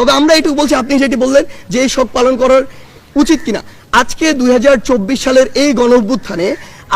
তবে আমরা এটুকু বলছি, আপনি যেটি বললেন যে এই শোক পালন করার উচিত কিনা। আজকে দুই হাজার চব্বিশ সালের এই গণ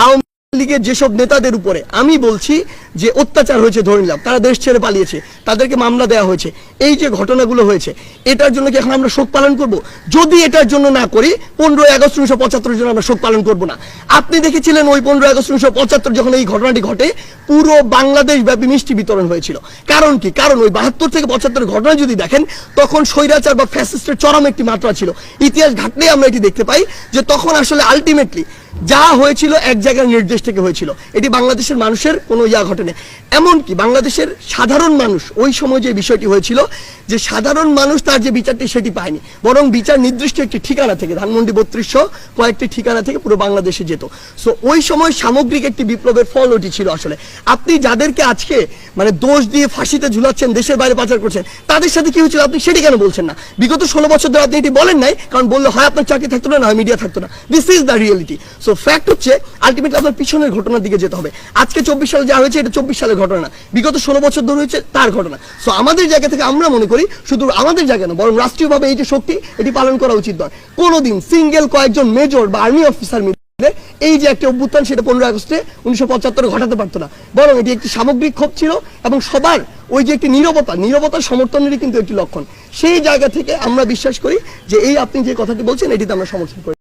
আওয়ামী লীগের যেসব নেতাদের উপরে আমি বলছি যে অত্যাচার হয়েছে, ধরে নিলাম, তারা দেশ ছেড়ে পালিয়েছে, তাদেরকে মামলা দেওয়া হয়েছে, এই যে ঘটনাগুলো হয়েছে, এটার জন্য কি এখন আমরা শোক পালন করব? যদি এটার জন্য না করি, পনেরোই আগস্ট উনিশশো পঁচাত্তরের জন্য আমরা শোক পালন করব না। আপনি দেখেছিলেন ওই পনেরোই আগস্ট উনিশশো পঁচাত্তর যখন এই ঘটনাটি ঘটে, পুরো বাংলাদেশ ব্যাপী মিষ্টি বিতরণ হয়েছিল। কারণ কি? কারণ ওই বাহাত্তর থেকে পঁচাত্তর ঘটনা যদি দেখেন, তখন স্বৈরাচার বা ফ্যাসিস্টের চরম একটি মাত্রা ছিল। ইতিহাস ঘাটলেই আমরা এটি দেখতে পাই যে তখন আসলে আলটিমেটলি যা হয়েছিল এক জায়গায় নির্দেশ থেকে হয়েছিল। এটি বাংলাদেশের মানুষের কোনো ইয়া ঘটেনি। এমনকি বাংলাদেশের সাধারণ মানুষ ওই সময় যে বিষয়টি হয়েছিল যে সাধারণ মানুষ তার যে বিচারটি সেটি পায়নি। বরং বিচার নির্দিষ্ট একটি ঠিকানা থেকে, ধানমন্ডি বত্রিশশো কয়েকটি ঠিকানা থেকে পুরো বাংলাদেশে যেত। সো ওই সময় সামগ্রিক একটি বিপ্লবের ফল ওটি ছিল আসলে। আপনি যাদেরকে আজকে মানে দোষ দিয়ে ফাঁসিতে ঝুলাচ্ছেন, দেশের বাইরে পাচার করছেন, তাদের সাথে কি হয়েছিল আপনি সেটি কেন বলছেন না? বিগত ষোলো বছর ধরে আপনি এটি বলেন নাই, কারণ বললে হয় আপনার চাকরি থাকতো না হয় মিডিয়া থাকতো না। This is the reality so fact হচ্ছে আলটিমেটলি আপনার পিছনের ঘটনার দিকে যেতে হবে। আজকে চব্বিশ সালে যা হয়েছে, এটা চব্বিশ সালের ঘটনা বিগত ষোলো বছর ধরে হয়েছে তার ঘটনা। সো আমাদের জায়গা থেকে আমরা মনে করি শুধু আমাদের জায়গা না বরং রাষ্ট্রীয়ভাবে এই যে শক্তি, এটি পালন করা উচিত নয়। কোনোদিন সিঙ্গেল কয়েকজন মেজর বা আর্মি অফিসার এই যে একটা অভ্যুত্থান, সেটা পনেরো আগস্টে উনিশশো পঁচাত্তরে ঘটাতে পারতো না। বরং এটি একটি সামগ্রিক ক্ষোভ ছিল এবং সবার ওই যে একটি নিরবতা, নীরবতার সমর্থনেরই কিন্তু একটি লক্ষণ। সেই জায়গা থেকে আমরা বিশ্বাস করি যে এই আপনি যে কথাটি বলছেন, এটিতে আমরা সমর্থন করি।